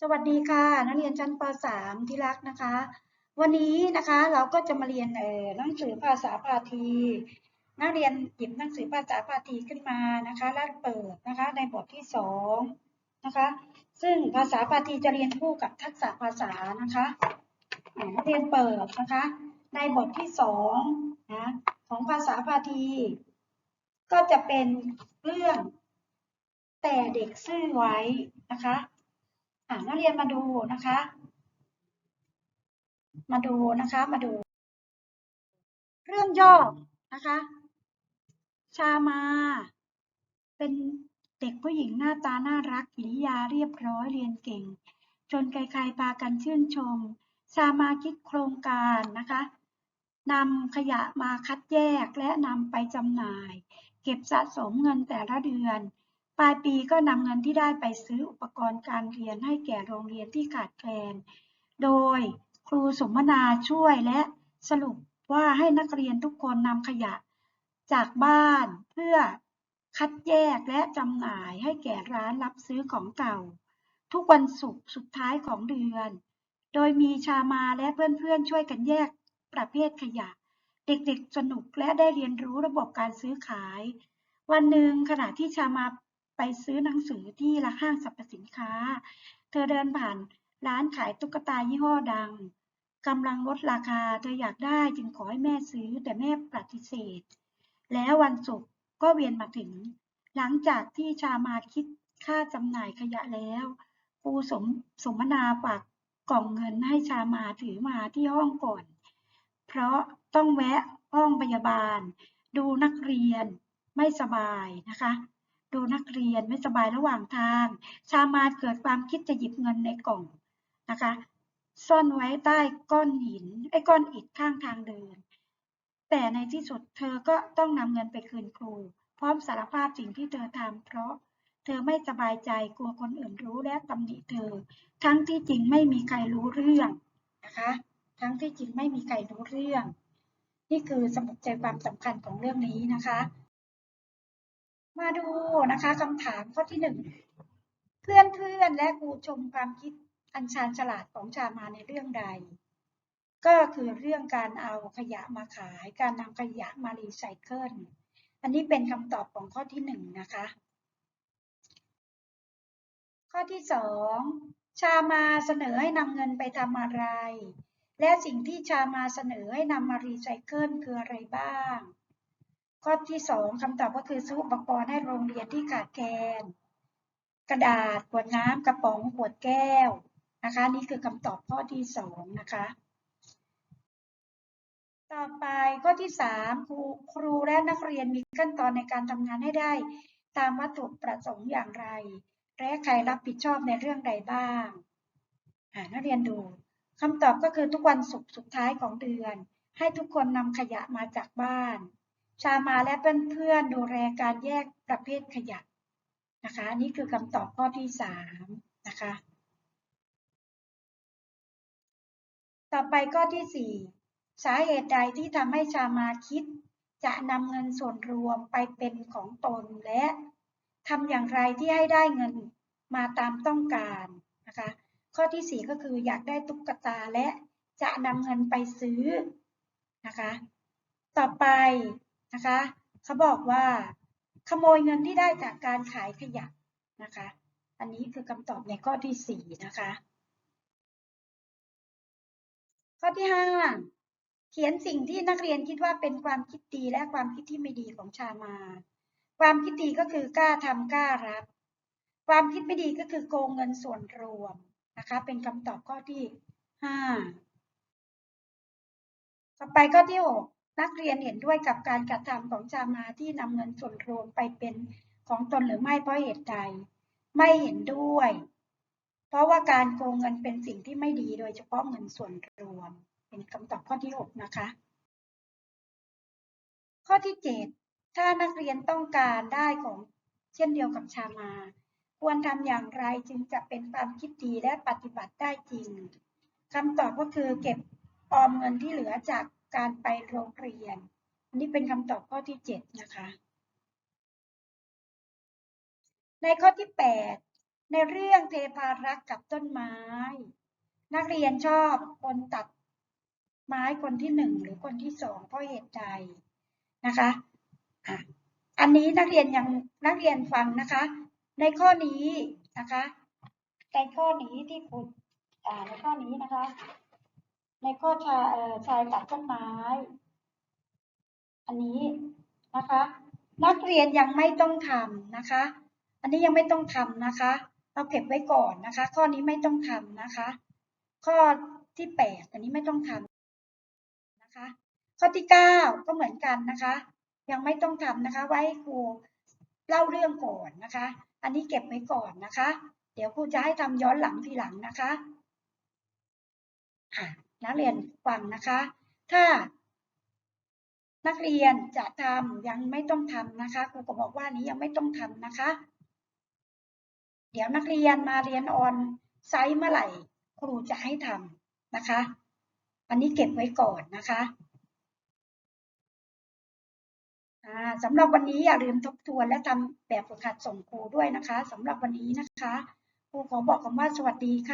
สวัสดีค่ะ นักเรียนชั้นป .3 ที่รักนะคะ วันนี้นะคะเราก็จะมาเรียนเอ่อหนังสือภาษาพาที นักเรียนหยิบหนังสือภาษาพาทีขึ้นมานะคะแล้วเปิดนะคะในบทที่สองนะคะ ซึ่งภาษาพาทีจะเรียนคู่กับทักษะภาษานะคะนักเรียนเปิดนะคะ ในบทที่สองนะของภาษาพาที ก็จะเป็นเรื่องแต่เด็กซื่อไว้นะคะ นักเรียนมาดูนะคะ มาดูนะคะ มาดู เรื่องย่อนะคะ ชามา เป็นเด็กผู้หญิงหน้าตาน่ารักกิริยาเรียบร้อยเรียนเก่ง จนใครๆพากันชื่นชม ชามาคิดโครงการนะคะนำขยะมาคัดแยกและนำไปจำหน่าย เก็บสะสมเงินแต่ละเดือน ปลายปีก็นำเงินที่ได้ไปซื้ออุปกรณ์การเรียนให้แก่โรงเรียนที่ขาดแคลน โดยครูสมนาช่วยและสรุปว่าให้นักเรียนทุกคนนำขยะจากบ้านเพื่อคัดแยกและจำหน่ายให้แก่ร้านรับซื้อของเก่า ทุกวันศุกร์สุดท้ายของเดือน โดยมีชามาและเพื่อนๆช่วยกันแยกประเภทขยะ เด็กๆสนุกและได้เรียนรู้ระบบการซื้อขาย วันหนึ่งขณะที่ชามา ไปซื้อหนังสือที่ละห้างสรรพสินค้า เธอเดินผ่านร้านขายตุ๊กตายี่ห้อดังกำลังลดราคา เธออยากได้จึงขอให้แม่ซื้อแต่แม่ปฏิเสธ แล้ววันศุกร์ก็เวียนมาถึง หลังจากที่ชามาคิดค่าจำหน่ายขยะแล้วครูสมสมนาฝากกล่องเงินให้ชามาถือมาที่ห้องก่อน เพราะต้องแวะห้องพยาบาล ดูนักเรียนไม่สบายนะคะ ดูนักเรียนไม่สบายระหว่างทาง ชามาเกิดความคิดจะหยิบเงินในกล่องนะคะ ซ่อนไว้ใต้ก้อนหิน ไอ้ก้อนอิฐข้างทางเดิน แต่ในที่สุดเธอก็ต้องนำเงินไปคืนครู พร้อมสารภาพสิ่งที่เธอทำเพราะเธอไม่สบายใจกลัวคนอื่นรู้และตำหนิเธอ ทั้งที่จริงไม่มีใครรู้เรื่องนะคะ ทั้งที่จริงไม่มีใครรู้เรื่อง นี่คือสมุดใจความสำคัญของเรื่องนี้นะคะ มาดูนะคะคำถามข้อที่หนึ่งเพื่อนเพื่อนและครูชมความคิดอันชาญฉลาดของชามาในเรื่องใด ก็คือเรื่องการเอาขยะมาขาย การนำขยะมารีไซเคิลอันนี้เป็นคำตอบของข้อที่หนึ่งนะคะ ข้อที่สองชามาเสนอให้นำเงินไปทำอะไร และสิ่งที่ชามาเสนอให้นำมารีไซเคิลคืออะไรบ้าง ข้อที่สองคำตอบก็คือซื้ออุปกรณ์ให้โรงเรียนที่ขาดแคลนกระดาษขวดน้ำกระป๋องขวดแก้วนะคะ นี่คือคำตอบข้อที่สองนะคะ ต่อไปข้อที่สามครูครูและนักเรียนมีขั้นตอนในการทำงานให้ได้ ตามวัตถุประสงค์อย่างไรและใครรับผิดชอบในเรื่องใดบ้างนักเรียนดูคำตอบก็คือทุกวันศุกร์สุดท้ายของเดือน ให้ทุกคนนำขยะมาจากบ้าน ชามาและเพื่อนๆดูแลการแยกประเภทขยะนะคะนี่คือคำตอบข้อที่สามนะคะ ต่อไปข้อที่สี่สาเหตุใดที่ทำให้ชามาคิด จะนำเงินส่วนรวมไปเป็นของตนและทำอย่างไรที่ให้ได้เงินมาตามต้องการนะคะ ข้อที่สี่ก็คืออยากได้ตุ๊กตาและจะนำเงินไปซื้อนะคะ ต่อไป นะคะเขาบอกว่าขโมยเงินที่ได้จากการขายขยะนะคะ อันนี้คือคำตอบในข้อที่สี่นะคะ ข้อที่ห้าเขียนสิ่งที่นักเรียนคิดว่าเป็นความคิดดีและความคิดที่ไม่ดีของชามา ความคิดดีก็คือกล้าทำกล้ารับ ความคิดไม่ดีก็คือโกงเงินส่วนรวมนะคะ เป็นคำตอบข้อที่ห้าต่อไปข้อที่หก นักเรียนเห็นด้วยกับการกระทำของชามาที่นำเงินส่วนรวมไปเป็นของตนหรือไม่เพราะเหตุใด ไม่เห็นด้วย เพราะว่าการโกงเงินเป็นสิ่งที่ไม่ดีโดยเฉพาะเงินส่วนรวม เป็นคำตอบข้อที่ 6 นะคะ ข้อที่ 7 ถ้านักเรียนต้องการได้ของเช่นเดียวกับชามา ควรทำอย่างไรจึงจะเป็นความคิดดีและปฏิบัติได้จริงคำตอบก็คือเก็บออมเงินที่เหลือจาก การไปโรงเรียนอันนี้เป็นคำตอบข้อที่ 7 นะคะ ในข้อที่ 8 ในเรื่องเทพารักษ์กับต้นไม้ นักเรียนชอบคนตัดไม้คนที่หนึ่งหรือคนที่สองเพราะเหตุใดนะคะอะอันนี้นักเรียนยังนักเรียนฟังนะคะ ในข้อนี้นะคะในข้อนี้ที่คุณอ่าในข้อนี้นะคะ ในข้อชายเอ่อชายตัดต้นไม้ อันนี้นะคะ นักเรียนยังไม่ต้องทำนะคะ อันนี้ยังไม่ต้องทำนะคะ เราเก็บไว้ก่อนนะคะ ข้อนี้ไม่ต้องทำนะคะ ข้อที่แปดอันนี้ไม่ต้องทำนะคะ ข้อที่เก้าก็เหมือนกันนะคะ ยังไม่ต้องทำนะคะ ไว้ครูเล่าเรื่องก่อนนะคะ อันนี้เก็บไว้ก่อนนะคะ เดี๋ยวครูจะให้ทำย้อนหลังทีหลังนะคะอะ นักเรียนฟังนะคะ ถ้า นักเรียนจะทำยังไม่ต้องทำนะคะครูก็บอกว่านี้ยังไม่ต้องทำนะคะ เดี๋ยวนักเรียนมาเรียนออนไซต์เมื่อไหร่ ครูจะให้ทำนะคะ อันนี้เก็บไว้ก่อนนะคะสำหรับวันนี้อย่าลืมทบทวนและทำแบบฝึกหัดส่งครูด้วยนะคะสำหรับวันนี้นะคะ ครูขอบอกคำว่าสวัสดีค่ะ